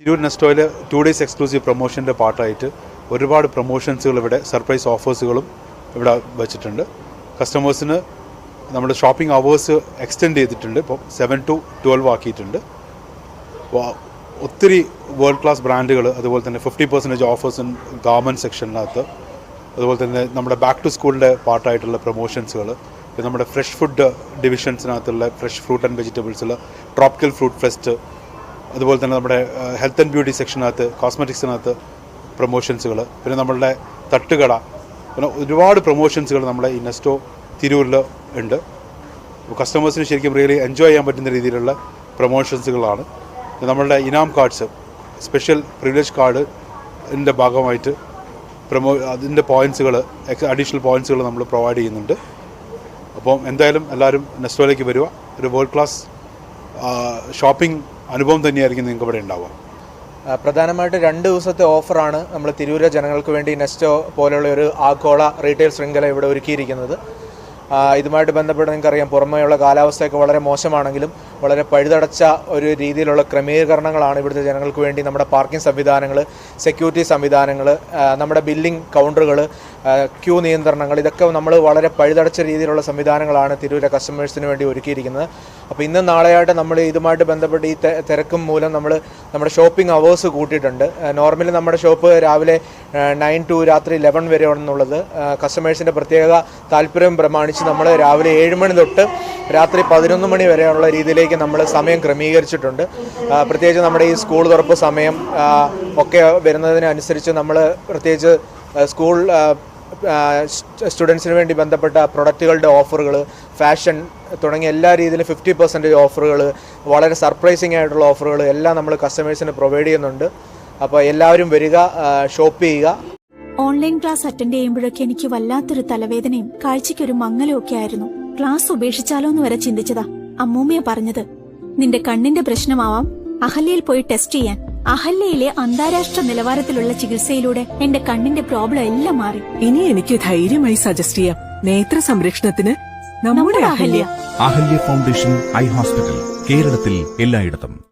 തിരൂർ നെസ്റ്റോയിൽ two days exclusive പ്രൊമോഷന്റെ പാർട്ടായിട്ട് ഒരുപാട് പ്രൊമോഷൻസുകൾ ഇവിടെ സർപ്രൈസ് ഓഫേഴ്സുകളും ഇവിടെ വെച്ചിട്ടുണ്ട്. കസ്റ്റമേഴ്സിന് നമ്മുടെ ഷോപ്പിംഗ് അവേഴ്സ് എക്സ്റ്റെൻഡ് ചെയ്തിട്ടുണ്ട്. ഇപ്പോൾ സെവൻ ടു ട്വൽവ് ആക്കിയിട്ടുണ്ട്. ഒത്തിരി വേൾഡ് ക്ലാസ് ബ്രാൻഡുകൾ അതുപോലെ തന്നെ ഫിഫ്റ്റി പെർസെന്റേജ് ഓഫേഴ്സ് ഗാർമെന്റ് സെക്ഷനകത്ത് അതുപോലെ തന്നെ നമ്മുടെ ബാക്ക് ടു സ്കൂളിന്റെ പാർട്ടായിട്ടുള്ള പ്രൊമോഷൻസുകൾ പിന്നെ നമ്മുടെ ഫ്രഷ് ഫുഡ് ഡിവിഷൻസിനകത്തുള്ള ഫ്രഷ് ഫ്രൂട്ട് ആൻഡ് വെജിറ്റബിൾസിൽ ട്രോപ്പിക്കൽ ഫ്രൂട്ട് ഫെസ്റ്റ് അതുപോലെ തന്നെ നമ്മുടെ ഹെൽത്ത് ആൻഡ് ബ്യൂട്ടി സെക്ഷനകത്ത് കോസ്മെറ്റിക്സിനകത്ത് പ്രൊമോഷൻസുകൾ പിന്നെ നമ്മളുടെ തട്ടുകട. പിന്നെ ഒരുപാട് പ്രൊമോഷൻസുകൾ നമ്മുടെ ഈ നെസ്റ്റോ തിരൂരിൽ ഉണ്ട് കസ്റ്റമേഴ്സിന് ശരിക്കും റിയലി എൻജോയ് ചെയ്യാൻ പറ്റുന്ന രീതിയിലുള്ള പ്രൊമോഷൻസുകളാണ് നമ്മളുടെ ഇനാം കാർഡ്സ് സ്പെഷ്യൽ പ്രിവിലേജ് കാർഡ് കാർഡിന്റെ ഭാഗമായിട്ട് പ്രൊമോ അതിന്റെ പോയിന്റ്സുകൾ അഡീഷണൽ പോയിന്റ്സുകൾ നമ്മൾ പ്രൊവൈഡ് ചെയ്യുന്നുണ്ട്. അപ്പം എന്തായാലും എല്ലാവരും നെസ്റ്റോയിലേക്ക് വരിക ഒരു വേൾഡ് ക്ലാസ് ഷോപ്പിംഗ് അനുഭവം തന്നെയായിരിക്കും നിങ്ങൾക്ക് ഇവിടെ ഉണ്ടാവുക. പ്രധാനമായിട്ട് രണ്ട് ദിവസത്തെ ഓഫറാണ് നമ്മൾ തിരൂര ജനങ്ങൾക്ക് വേണ്ടി നെസ്റ്റോ പോലെയുള്ള ഒരു ആഗോള റീറ്റെയിൽ ശൃംഖല ഇവിടെ ഒരുക്കിയിരിക്കുന്നത്. ഇതുമായിട്ട് ബന്ധപ്പെട്ട് നിങ്ങൾക്കറിയാം പുറമേയുള്ള കാലാവസ്ഥയൊക്കെ വളരെ മോശമാണെങ്കിലും വളരെ പഴുതടച്ച ഒരു രീതിയിലുള്ള ക്രമീകരണങ്ങളാണ് ഇവിടുത്തെ ജനങ്ങൾക്ക് വേണ്ടി നമ്മുടെ പാർക്കിംഗ് സംവിധാനങ്ങൾ സെക്യൂരിറ്റി സംവിധാനങ്ങൾ നമ്മുടെ ബില്ലിംഗ് കൗണ്ടറുകൾ ക്യൂ നിയന്ത്രണങ്ങൾ ഇതൊക്കെ നമ്മൾ വളരെ പഴുതടച്ച രീതിയിലുള്ള സംവിധാനങ്ങളാണ് തിരൂരെ കസ്റ്റമേഴ്സിന് വേണ്ടി ഒരുക്കിയിരിക്കുന്നത്. അപ്പോൾ ഇന്നും നാളെയായിട്ട് നമ്മൾ ഇതുമായിട്ട് ബന്ധപ്പെട്ട് ഈ തിരക്കും മൂലം നമ്മൾ നമ്മുടെ ഷോപ്പിംഗ് അവേഴ്സ് കൂട്ടിയിട്ടുണ്ട്. നോർമലി നമ്മുടെ ഷോപ്പ് രാവിലെ നയൻ ടു രാത്രി ലെവൻ വരെയാണെന്നുള്ളത്. കസ്റ്റമേഴ്സിന്റെ പ്രത്യേക താല്പര്യം പ്രമാണിച്ച് നമ്മൾ രാവിലെ ഏഴ് മണി തൊട്ട് രാത്രി പതിനൊന്ന് മണി വരെയുള്ള രീതിയിലേക്ക് നമ്മൾ സമയം ക്രമീകരിച്ചിട്ടുണ്ട്. പ്രത്യേകിച്ച് നമ്മുടെ ഈ സ്കൂൾ തുറപ്പ് സമയം ഒക്കെ വരുന്നതിനനുസരിച്ച് നമ്മൾ പ്രത്യേകിച്ച് സ്കൂൾ സ്റ്റുഡൻസിന് വേണ്ടി ബന്ധപ്പെട്ട പ്രൊഡക്റ്റുകളുടെ ഓഫറുകൾ ഫാഷൻ തുടങ്ങിയ എല്ലാ രീതിയിലും ഫിഫ്റ്റി പെർസെന്റേജ് ഓഫറുകൾ വളരെ സർപ്രൈസിംഗ് ആയിട്ടുള്ള ഓഫറുകൾ എല്ലാം നമ്മൾ കസ്റ്റമേഴ്സിന് പ്രൊവൈഡ് ചെയ്യുന്നുണ്ട്. അപ്പോൾ എല്ലാവരും വരിക ഷോപ്പ് ചെയ്യുക. ഓൺലൈൻ ക്ലാസ് അറ്റൻഡ് ചെയ്യുമ്പോഴൊക്കെ എനിക്ക് വല്ലാത്തൊരു തലവേദനയും കാഴ്ചയ്ക്കൊരു മങ്ങലും ഒക്കെ ആയിരുന്നു. ക്ലാസ് ഉപേക്ഷിച്ചാലോ എന്ന് വരെ ചിന്തിച്ചതാ. അമ്മൂമ്മയാ പറഞ്ഞത് നിന്റെ കണ്ണിന്റെ പ്രശ്നമാവാം. അഹല്യയിൽ പോയി ടെസ്റ്റ് ചെയ്യാൻ. അഹല്യയിലെ അന്താരാഷ്ട്ര നിലവാരത്തിലുള്ള ചികിത്സയിലൂടെ എന്റെ കണ്ണിന്റെ പ്രോബ്ലം എല്ലാം മാറി. ഇനി എനിക്ക് ധൈര്യമായി സജസ്റ്റ് ചെയ്യാം. നേത്ര സംരക്ഷണത്തിന് നമ്മുടെ Ahalya. Ahalya foundation eye hospital കേരളത്തിൽ എല്ലായിടത്തും.